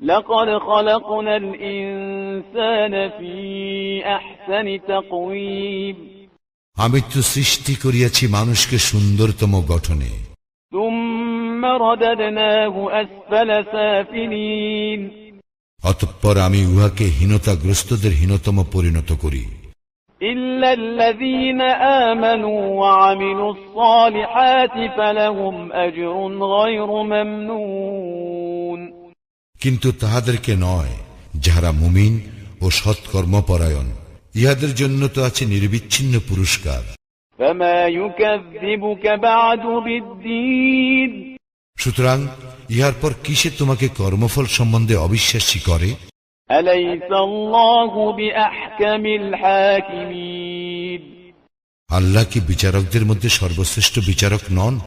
لقد خلقنا الإنسان في أحسن تقويم আমি তো সৃষ্টি করিয়াছি মানুষকে সুন্দরতম গঠনে ثم رددناه أسفل سافلين অতঃপর আমি উহাকে হীনতাগ্রস্তদের হীনতম পরিণত করি إلا কিন্তু তাহাদেরকে নয় যাহারা মুমিন ও সৎকর্মপরায়ণ। ইহাদের জন্য তো আছে নির্বিচ্ছিন্ন পুরস্কার। সুতরাং ইহার পর কিসে তোমাকে কর্মফল সম্বন্ধে অবিশ্বাসী করে? আল্লাহ কি বিচারকদের মধ্যে সর্বশ্রেষ্ঠ বিচারক নন?